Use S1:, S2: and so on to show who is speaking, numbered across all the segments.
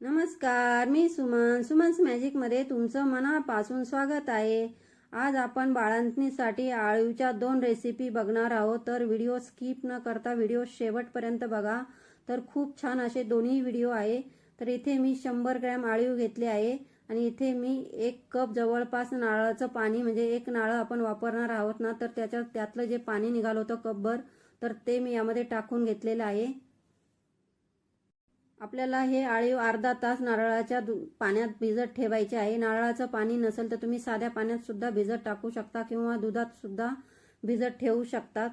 S1: नमस्कार मी सुमन. सुमन्स मॅजिकमध्ये तुमचं मनापासून स्वागत आहे. आज आपण बाळंतणीसाठी आळूच्या दोन रेसिपी बघणार आहोत. तर व्हिडिओ स्किप न करता व्हिडिओ शेवटपर्यंत बघा. तर खूप छान असे दोन्ही व्हिडिओ आहे. तर इथे मी शंभर ग्रॅम आळीव घेतले आहे. आणि इथे मी एक कप जवळपास नारळाचं पाणी म्हणजे एक नारळ आपण वापरणार आहोत ना तर त्याच्यात त्यातलं जे पाणी निघालं होतं कपभर तर ते मी यामध्ये टाकून घेतलेलं आहे. आपल्याला हे आळीव अर्धा तास नारळाच्या दु- पाण्यात भिजत ठेवायचे आहे. नारळाचं पाणी नसेल तर तुम्ही साध्या पाण्यात सुद्धा भिजत टाकू शकता किंवा दुधात सुद्धा भिजत ठेवू शकतात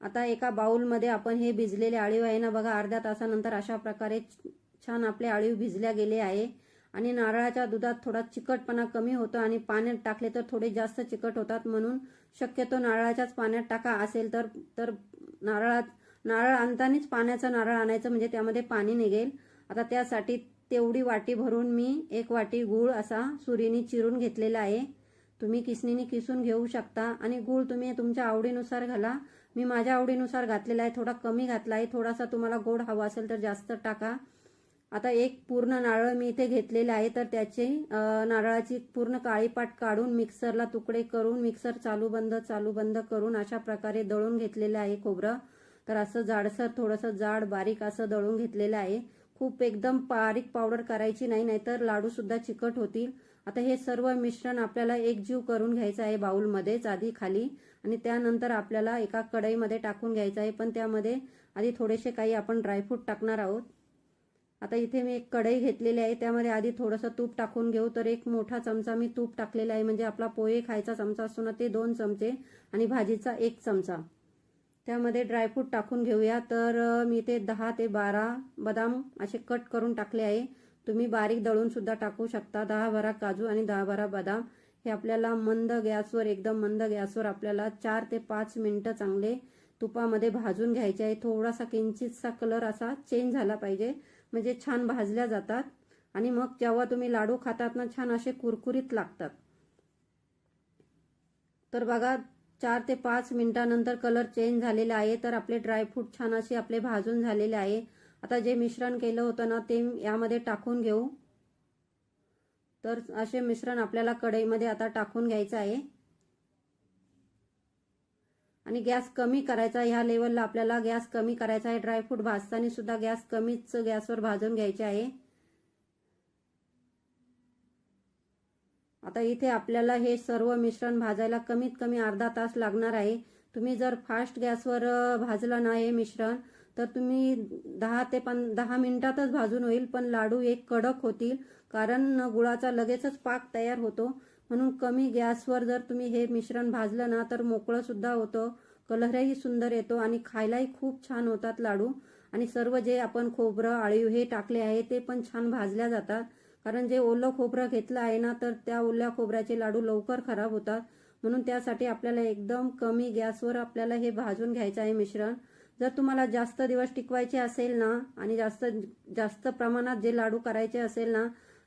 S1: आता एका बाऊलमध्ये आपण हे भिजलेले आळीव आहे ना बघा अर्ध्या तासानंतर अशा प्रकारे छान आपले आळीव भिजल्या गेले आहे. आणि नारळाच्या दुधात थोडा चिकटपणा कमी होतो आणि पाण्यात टाकले तर थोडे जास्त चिकट होतात म्हणून शक्यतो नारळाच्याच पाण्यात टाका. असेल तर तर नारळात नारळ आणतानीच पाण्याचं नारळ आणायचं म्हणजे त्यामध्ये पाणी निघेल. आता त्यासाठी तेवढी वाटी भरून मी एक वाटी गूळ असा सुरीनी चिरून घेतलेला आहे. तुम्ही किसणीने किसून घेऊ शकता. आणि गूळ तुम्ही तुमच्या आवडीनुसार घाला. मी माझ्या आवडीनुसार घातलेला आहे. थोडा कमी घातला आहे. थोडासा तुम्हाला गोड हवा असेल तर जास्त टाका. आता एक पूर्ण नारळ मी इथे घेतलेले आहे. तर त्याची नारळाची पूर्ण काळीपाट काढून मिक्सरला तुकडे करून मिक्सर चालू बंद चालू बंद करून अशा प्रकारे दळून घेतलेलं आहे खोबरं. तर असं जाडसर थोडंसं जाड बारीक असं दळून घेतलेलं आहे. खूप एकदम बारीक पावडर करायची नाही नाहीतर लाडू सुद्धा चिकट होतील. आता हे सर्व मिश्रण आपल्याला एकजीव करून घ्यायचं आहे बाऊलमध्येच आधी खाली. आणि त्यानंतर आपल्याला एका कढईमध्ये टाकून घ्यायचं आहे. पण त्यामध्ये आधी थोडेसे काही आपण ड्रायफ्रूट टाकणार आहोत. आता इथे मी एक कढई घेतलेली आहे. त्यामध्ये आधी थोडंसं तूप टाकून घेऊ. तर एक मोठा चमचा मी तूप टाकलेला आहे. म्हणजे आपला पोहे खायचा चमचा असतो ना ते दोन चमचे आणि भाजीचा एक चमचा. त्यामध्ये ड्रायफ्रूट टाकून घेऊया. तर मी ते दहा ते बारा बदाम असे कट करून टाकले आहे. तुम्ही बारीक दळून सुद्धा टाकू शकता. दहा बारा काजू आणि दहा बारा बदाम. हे आपल्याला मंद गॅसवर एकदम मंद गॅसवर आपल्याला चार ते पाच मिनिटं चांगले तुपामध्ये भाजून घ्यायचे आहे. थोडासा किंचितसा कलर असा चेंज झाला पाहिजे. म्हणजे छान भाजल्या जातात. आणि मग जेव्हा तुम्ही लाडू खातात ना छान असे कुरकुरीत लागतात. तर बघा चार ते पाच मिनिटानंतर कलर चेंज झालेला आहे. तर आपले ड्रायफ्रूट छान असे आपले भाजून झालेले आहे. आता जे मिश्रण केलं होतं ना ते यामध्ये टाकून घेऊ. तर असे मिश्रण आपल्याला कढईमध्ये आता टाकून घ्यायचं आहे. आणि गॅस कमी करायचा ह्या लेवलला आपल्याला गॅस कमी करायचा आहे. ड्रायफ्रूट भाजताना सुद्धा गॅस कमीच गॅसवर भाजून घ्यायचे आहे. आता इथे आपल्याला हे सर्व मिश्रण भाजायला कमीत कमी अर्धा तास लागणार आहे. तुम्ही जर फास्ट गॅसवर भाजलं ना हे मिश्रण तर तुम्ही दहा ते पण दहा मिनिटातच भाजून होईल पण लाडू एक कडक होतील कारण गुळाचा लगेचच पाक तयार होतो. म्हणून कमी गॅसवर जर तुम्ही हे मिश्रण भाजलं ना तर मोकळं सुद्धा होतं कलरही सुंदर येतो आणि खायलाही खूप छान होतात लाडू. आणि सर्व जे आपण खोबरं आळीव हे टाकले आहे ते पण छान भाजल्या जातात. कारण जे ओलं खोबरं घेतलं आहे ना तर त्या ओल्या खोबऱ्याचे लाडू लवकर खराब होतात. म्हणून त्यासाठी आपल्याला एकदम कमी गॅसवर आपल्याला हे भाजून घ्यायचं आहे मिश्रण. जर तुम्हाला जास्त दिवस टिकवायचे असेल ना आणि जास्त जास्त प्रमाणात जे लाडू करायचे असेल ना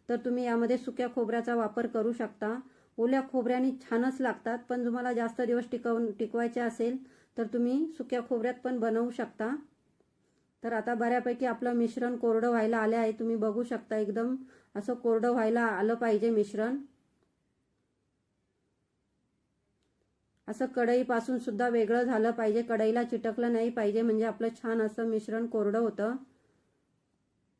S1: तर तुम्ही यामध्ये सुक्या खोबऱ्याचा वापर करू शकता. ओल्या खोबऱ्याने छानच लागतात पण तुम्हाला जास्त दिवस टिकवून टिकवायचे असेल तर तुम्ही सुक्या खोबऱ्यात पण बनवू शकता. तर आता बऱ्यापैकी आपलं मिश्रण कोरडं व्हायला आले आहे. तुम्ही बघू शकता एकदम असं कोरडं व्हायला आलं पाहिजे मिश्रण. असं कढईपासून सुद्धा वेगळं झालं पाहिजे. कढईला चिटकलं नाही पाहिजे. म्हणजे आपलं छान असं मिश्रण कोरडं होतं.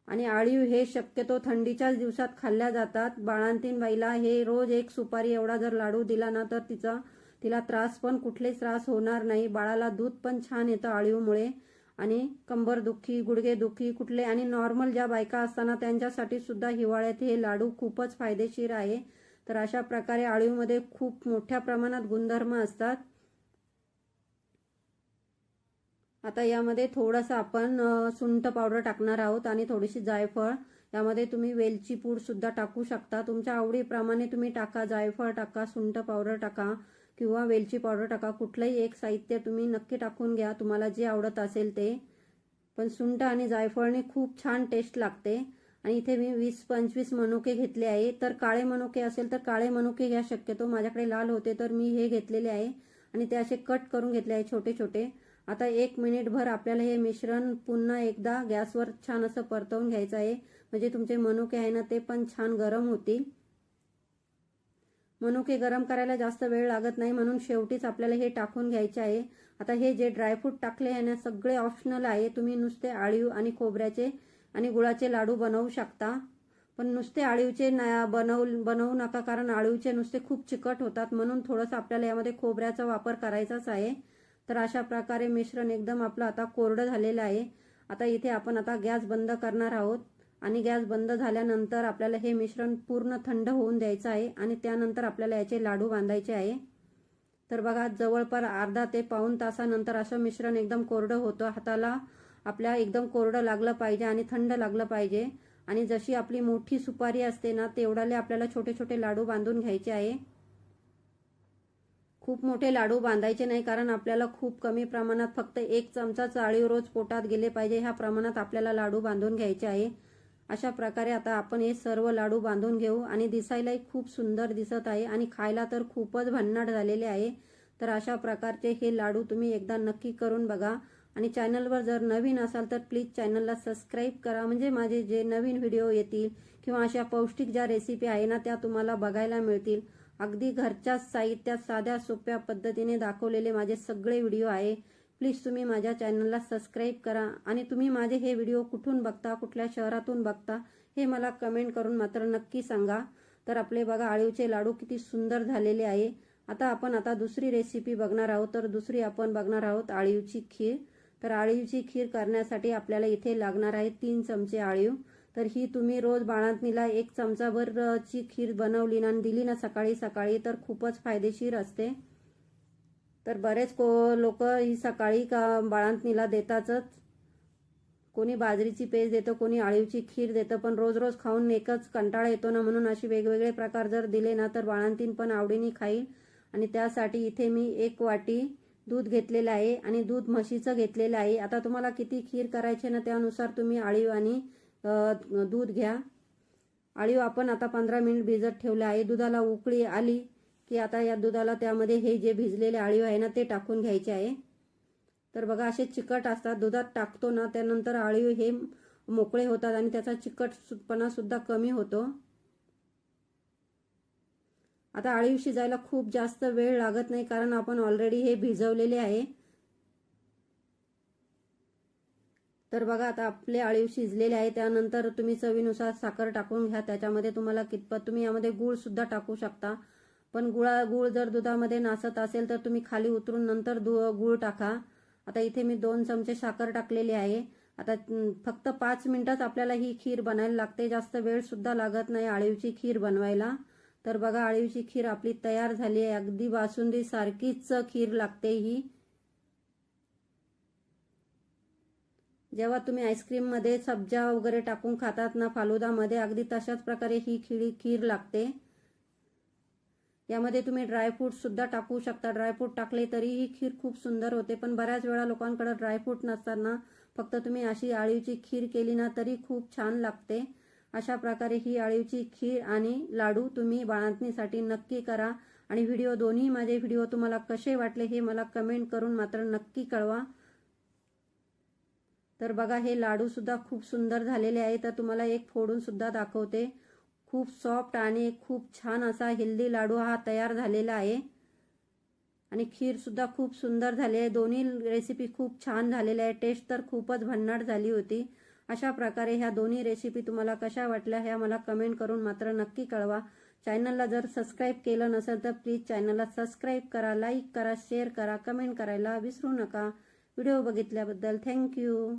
S1: आणि आळीव हे शक्यतो थंडीच्याच दिवसात खाल्ल्या जातात. बाळांतीन बाईला हे रोज एक सुपारी एवढा जर लाडू दिला ना तर तिचा तिला त्रास पण कुठलेच त्रास होणार नाही. बाळाला दूध पण छान येतं आळीवमुळे. आणि कंबर दुखी गुडघे दुखी कुठले आणि नॉर्मल ज्या बायका असताना त्यांच्यासाठी सुद्धा हिवाळ्यात हे लाडू खूपच फायदेशीर आहे. तर अशा प्रकारे आळीवमध्ये खूप मोठ्या प्रमाणात गुणधर्म असतात. आता यामध्ये थोडंसं आपण सुंठ पावडर टाकणार आहोत आणि थोडीशी जायफळ. यामध्ये तुम्ही वेलची पूड सुद्धा टाकू शकता. तुमच्या आवडीप्रमाणे तुम्ही टाका जायफळ टाका सुंठ पावडर टाका. किंवा वेलची पावडर टाका. कुठलंही एक साहित्य तुम्ही नक्की टाकून घ्या. तुम्हाला जे आवडत असेल ते. पण सुंठ आणि जायफळने खूप छान टेस्ट लागते. आणि इथे मी वीस पंचवीस मनुके घेतले आहे. तर काळे मनुके असेल तर काळे मनुके घ्या. शक्यतो माझ्याकडे लाल होते तर मी हे घेतलेले आहे. आणि ते असे कट करून घेतले आहे छोटे छोटे. आता एक मिनिटभर आपल्याला हे मिश्रण पुन्हा एकदा गॅसवर छान असं परतवून घ्यायचं आहे. म्हणजे तुमचे मनुके आहे ना ते पण छान गरम होतील. मनुके गरम करायला जास्त वेळ लागत नाही म्हणून शेवटीच आपल्याला हे टाकून घ्यायचे आहे. आता हे जे ड्रायफ्रूट टाकले आहे ना सगळे ऑप्शनल आहे. तुम्ही नुसते आळीव आणि खोबऱ्याचे आणि गुळाचे लाडू बनवू शकता. पण नुसते आळीवचे ना बनवू बनवू नका कारण आळीवचे नुसते खूप चिकट होतात म्हणून थोडंसं आपल्याला यामध्ये खोबऱ्याचा वापर करायचाच आहे. तर अशा प्रकारे मिश्रण एकदम आपलं आता कोरडं झालेलं आहे. आता इथे आपण आता गॅस बंद करणार आहोत. आणि गॅस बंद झाल्यानंतर आपल्याला हे मिश्रण पूर्ण थंड होऊन द्यायचं आहे आणि त्यानंतर आपल्याला याचे लाडू बांधायचे आहे. तर बघा जवळपास अर्धा ते पाऊन तासानंतर असं मिश्रण एकदम कोरडं होतं. हाताला आपल्या एकदम कोरडं लागलं पाहिजे आणि थंड लागलं पाहिजे. आणि जशी आपली मोठी सुपारी असते ना तेवढाले आपल्याला छोटे छोटे लाडू बांधून घ्यायचे आहे. खूप मोठे लाडू बांधायचे नाही कारण आपल्याला खूप कमी प्रमाणात फक्त एक चमचा चाळीव रोज पोटात गेले पाहिजे. ह्या प्रमाणात आपल्याला लाडू बांधून घ्यायचे आहे. अशा प्रकारे आता आपण हे सर्व लाडू बांधून घेऊ. आणि दिसायलाही खूप सुंदर दिसत आहे आणि खायला तर खूपच भन्नाट झालेले आहे. तर अशा प्रकारचे हे लाडू तुम्ही एकदा नक्की करून बघा. आणि चॅनलवर जर नवीन असाल तर प्लीज चॅनलला सबस्क्राईब करा. म्हणजे माझे जे नवीन व्हिडिओ येतील किंवा अशा पौष्टिक ज्या रेसिपी आहे ना त्या तुम्हाला बघायला मिळतील. अगदी घरच्याच साहित्यात साध्या सोप्या पद्धतीने दाखवलेले माझे सगळे व्हिडिओ आहे. प्लीज तुम्ही माझ्या चॅनलला सबस्क्राईब करा आणि तुम्ही माझे हे व्हिडिओ कुठून बघता कुठल्या शहरातून बघता हे मला कमेंट करून मात्र नक्की सांगा. तर आपले बघा आळीवचे लाडू किती सुंदर झालेले आहे. आता आपण आता दुसरी रेसिपी बघणार आहोत. तर दुसरी आपण बघणार आहोत आळीवची खीर. तर आळीवची खीर करण्यासाठी आपल्याला इथे लागणार आहे तीन चमचे आळीव तर ही तुम्ही रोज बाळांतनीला एक चमचाभरची खीर बनवली ना दिली ना सकाळी सकाळी तर खूपच फायदेशीर असते. तर बरेच को लोक ही सकाळी का बाळांतनीला देतातच. कोणी बाजरीची पेज देतं कोणी आळीवची खीर देतं पण रोज रोज खाऊन एकच कंटाळा येतो ना म्हणून असे वेगवेगळे प्रकार जर दिले ना तर बाळांतीन पण आवडीने खाईल. आणि त्यासाठी इथे मी एक वाटी दूध घेतलेलं आहे आणि दूध म्हशीचं घेतलेलं आहे. आता तुम्हाला किती खीर करायचे ना त्यानुसार तुम्ही आळीव आणि दूध घ्या. आळीव आपण आता पंधरा मिनिट भिजत ठेवले आहे. दुधाला उकळी आली. की आता या दुधाला त्यामध्ये हे जे भिजलेले आळीव आहे ना ते टाकून घ्यायचे आहे. तर बघा असे चिकट असतात दुधात टाकतो ना त्यानंतर आळीव हे मोकळे होतात आणि त्याचा चिकटपणा सुद्धा कमी होतो. आता आळीव शिजायला खूप जास्त वेळ लागत नाही कारण आपण ऑलरेडी हे भिजवलेले आहे. तर बघा आता आपले आळीव शिजलेले आहे त्यानंतर तुम्ही चवीनुसार साखर टाकून घ्या त्याच्यामध्ये तुम्हाला कितपत तुम्ही यामध्ये गूळ सुद्धा टाकू शकता. पण गुळा गुळ जर दुधामध्ये नासत असेल तर तुम्ही खाली उतरून नंतर दु गूळ टाका. आता इथे मी दोन चमचे साखर टाकलेली आहे. आता फक्त पाच मिनिटात आपल्याला ही खीर बनायला लागते. जास्त वेळ सुद्धा लागत नाही आळीवची खीर बनवायला. तर बघा आळीवची खीर आपली तयार झाली आहे. अगदी बासुंदी सारखीच खीर लागते ही. जेव्हा तुम्ही आईस्क्रीममध्ये सब्जा वगैरे टाकून खातात ना फालुदामध्ये अगदी तशाच प्रकारे ही खीर खीर लागते. यामध्ये तुम्ही ड्रायफ्रूट सुद्धा टाकू शकता. ड्रायफ्रूट टाकले तरी ही खीर खूप सुंदर होते पण बऱ्याच वेळा लोकांकडे ड्रायफ्रूट नसताना फक्त तुम्ही अशी आळीवची खीर केली ना तरी खूप छान लागते. अशा प्रकारे ही आळीवची खीर आणि लाडू तुम्ही बाळंतणीसाठी नक्की करा. आणि व्हिडिओ दोन्ही माझे व्हिडिओ तुम्हाला कसे वाटले हे मला कमेंट करून मात्र नक्की कळवा. तर बघा हे लाडू सुद्धा खूप सुंदर झालेले आहे. तर तुम्हाला एक फोडून सुद्धा दाखवते. खूप सॉफ्ट आणि खूप छान असा हेल्दी लाडू हा तयार झालेला आहे. आणि खीर सुद्धा खूप सुंदर झाली आहे. दोन्ही रेसिपी खूप छान झालेल्या आहे टेस्ट तर खूपच भन्नाट झाली होती. अशा प्रकारे ह्या दोन्ही रेसिपी तुम्हाला कशा वाटल्या ह्या मला कमेंट करून मात्र नक्की कळवा. चॅनलला जर सबस्क्राईब केलं नसेल तर प्लीज चॅनलला सबस्क्राईब करा लाईक करा शेअर करा कमेंट करायला विसरू नका. Video बघितल्याबद्दल thank you